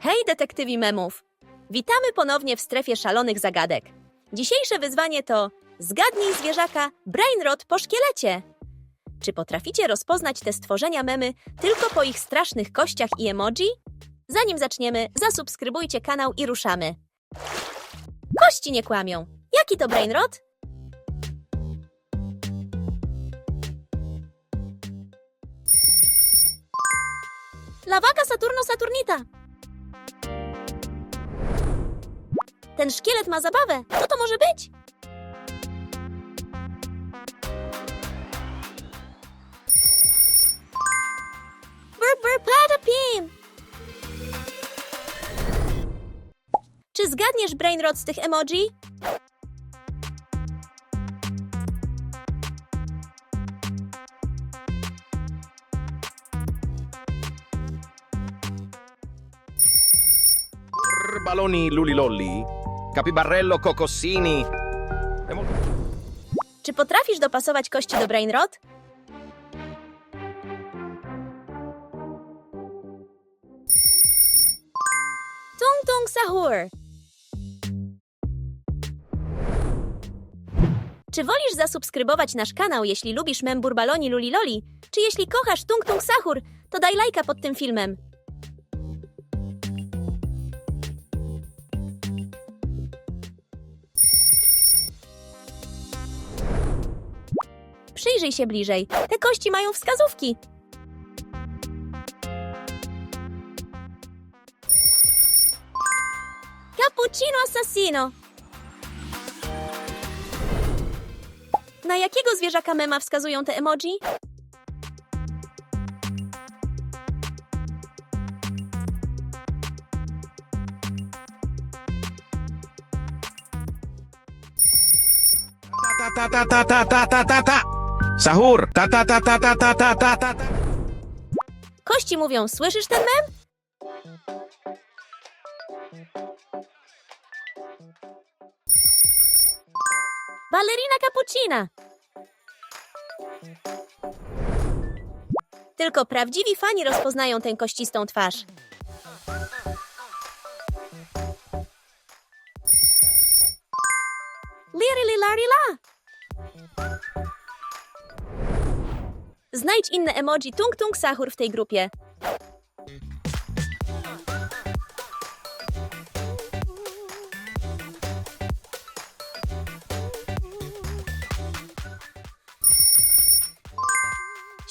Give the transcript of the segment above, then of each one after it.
Hej, detektywi memów! Witamy ponownie w strefie szalonych zagadek. Dzisiejsze wyzwanie to Zgadnij zwierzaka Brainrot po szkielecie. Czy potraficie rozpoznać te stworzenia memy tylko po ich strasznych kościach i emoji? Zanim zaczniemy, zasubskrybujcie kanał i ruszamy. Kości nie kłamią. Jaki to Brainrot? Lawaka Saturno Saturnita. Ten szkielet ma zabawę. Co to może być? Brr, brr, patapim! Czy zgadniesz Brainrot z tych emoji? Baloni lulilolli, capibarrello cocossini. Czy potrafisz dopasować kości do Brainrot? Tung Tung Sahur. Czy wolisz zasubskrybować nasz kanał, jeśli lubisz membur baloni Luliloli? Czy jeśli kochasz Tung Tung Sahur, to daj lajka pod tym filmem. Przyjrzyj się bliżej. Te kości mają wskazówki. Cappuccino assassino. Na jakiego zwierzaka mema wskazują te emoji? Ta ta ta ta ta ta ta ta ta. Sahur. Ta ta ta ta ta ta ta ta ta. Kości mówią, słyszysz ten mem? Ballerina cappuccina. Tylko prawdziwi fani rozpoznają tę kościstą twarz. Lirililarila. Znajdź inne emoji Tung Tung Sahur w tej grupie.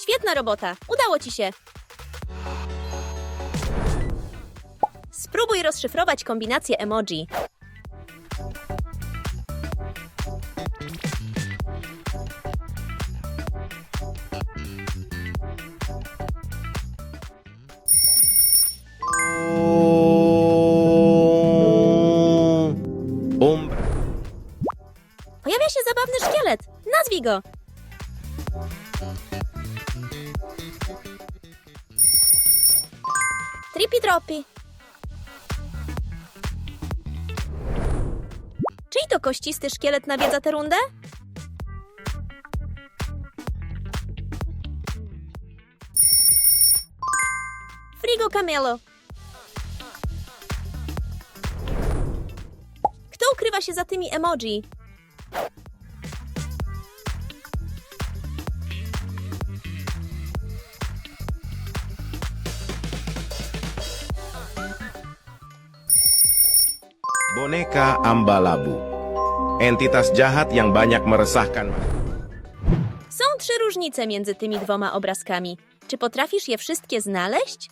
Świetna robota. Udało ci się. Spróbuj rozszyfrować kombinację emoji. Nazwij go. Tripi troppi. Czyj to kościsty szkielet nawiedza tę rundę? Frigo Camelo. Kto ukrywa się za tymi emoji? Boneka Ambalabu. Entitas jahat yang banyak meresahkan. Są trzy różnice między tymi dwoma obrazkami. Czy potrafisz je wszystkie znaleźć?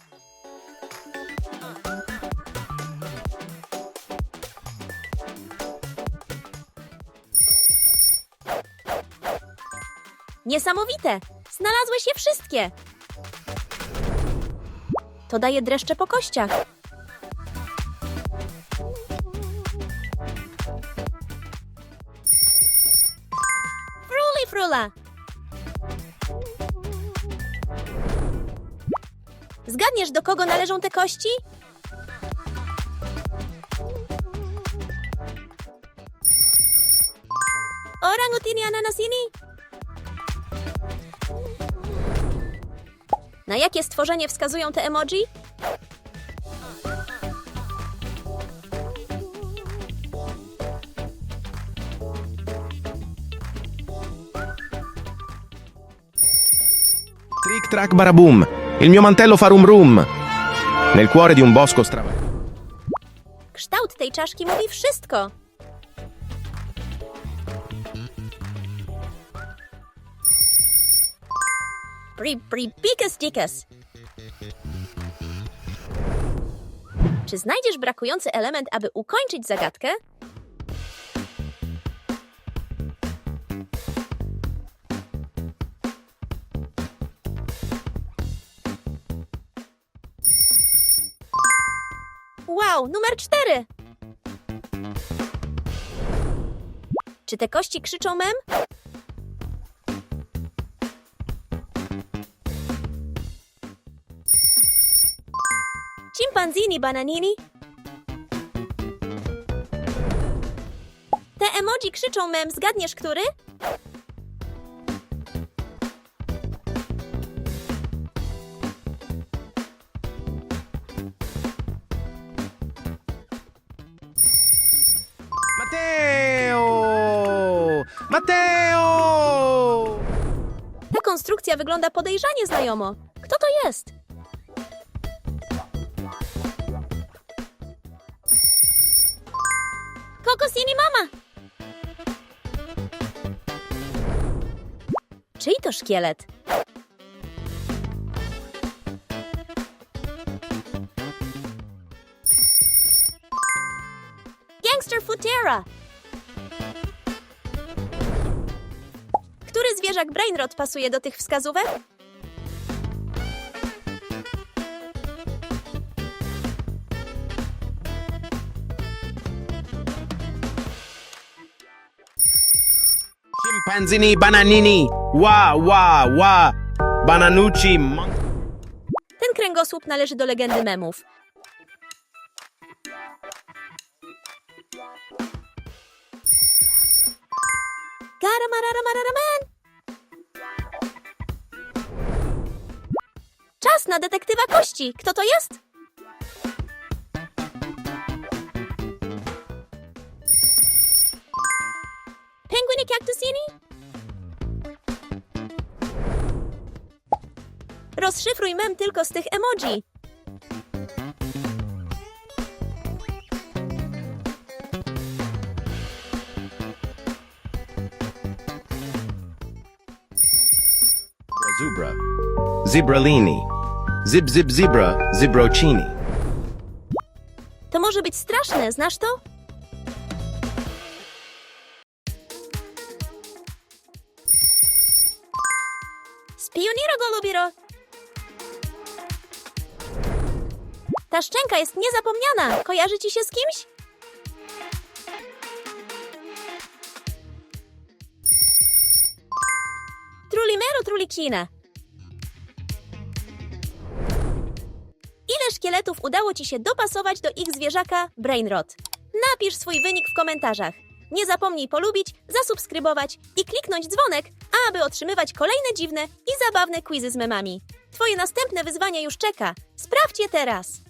Niesamowite! Znalazłeś je wszystkie! To daje dreszcze po kościach. Zgadniesz, do kogo należą te kości? Orangutini ananasini? Na jakie stworzenie wskazują te emoji? Tic trac barabum. Il mio mantello fa rum rum. Nel cuore di un bosco stravagante. Kształt tej czaszki mówi wszystko. Bri, bri, pikas, dikas. Czy znajdziesz brakujący element, aby ukończyć zagadkę? Wow, numer cztery! Czy te kości krzyczą mem? Chimpanzini bananini? Te emoji krzyczą mem, zgadniesz który? Matteo! Ta konstrukcja wygląda podejrzanie znajomo. Kto to jest? Kokosini mama! Czyj to szkielet? Zwierzak Brainrot pasuje do tych wskazówek? Chimpanzini bananini. Wa, wa, wa. Bananucci. mon- Ten kręgosłup należy do legendy memów. Garamararamararaman! Na detektywa kości. Kto to jest? Penguiny cactusini? Rozszyfruj mem tylko z tych emoji. Zubra. Zibralini. Zib, zib, zebra. Zibrocini. To może być straszne, znasz to? Spioniro golubiro! Ta szczęka jest niezapomniana. Kojarzy ci się z kimś? Trulimero trulicina. Ile szkieletów udało Ci się dopasować do ich zwierzaka Brainrot? Napisz swój wynik w komentarzach. Nie zapomnij polubić, zasubskrybować i kliknąć dzwonek, aby otrzymywać kolejne dziwne i zabawne quizy z memami. Twoje następne wyzwanie już czeka. Sprawdź je teraz!